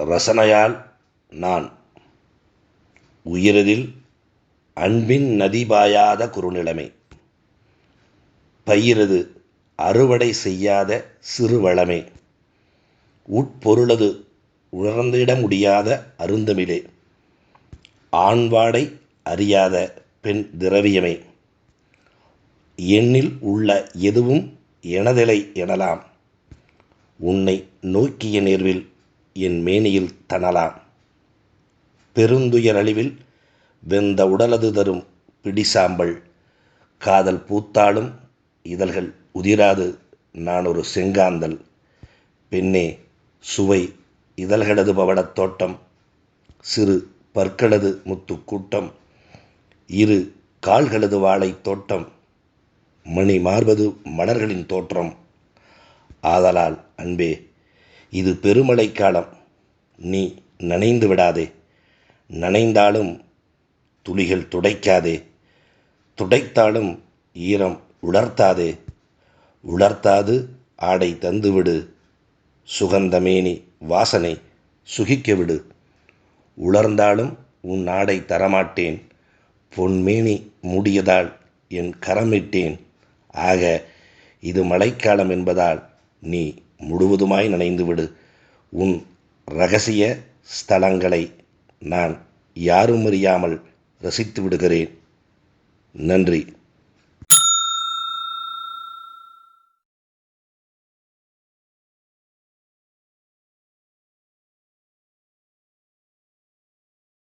ரசனையால் நான் உயிரதில் அன்பின் நதி பாயாத குறுநிலைமை. பயிரது அறுவடை செய்யாத சிறுவளமை உட்பொருளது உணர்ந்திட முடியாத அருந்தமிழே. ஆண்வாடை அறியாத பெண் திரவியமே. என்னில் உள்ள எதுவும் எனதிலை எனலாம். உன்னை நோக்கிய நேர்வில் என் மேனியில் தணலாம். பெருந்துயரழிவில் வெந்த உடலது தரும் பிடிசாம்பல். காதல் பூத்தாலும் இதழ்கள் உதிராது நான் ஒரு செங்காந்தல். பெண்ணே சுவை இதழ்களது பவளத் தோட்டம். சிறு பற்களது முத்துக்கூட்டம் இரு கால்களது வாழைத் தோட்டம். மணி மார்பது மலர்களின் தோற்றம். ஆதலால் அன்பே இது பெருமழைக்காலம் நீ நனைந்து விடாதே. நனைந்தாலும் துளிகள் துடைக்காதே. துடைத்தாலும் ஈரம் உலர்த்தாதே. உலர்த்தாது ஆடை தந்துவிடு. சுகந்தமேனி வாசனை சுகிக்க விடு. உலர்ந்தாலும் உன் ஆடை தரமாட்டேன். பொன்மேனி மூடியதால் என் கரமிட்டேன். ஆக இது மழைக்காலம் என்பதால் நீ முழுவதுமாய் நனைந்துவிடு. உன் ரகசிய ஸ்தலங்களை நான் யாரும் அறியாமல் ரசித்து விடுகிறேன் நன்றி.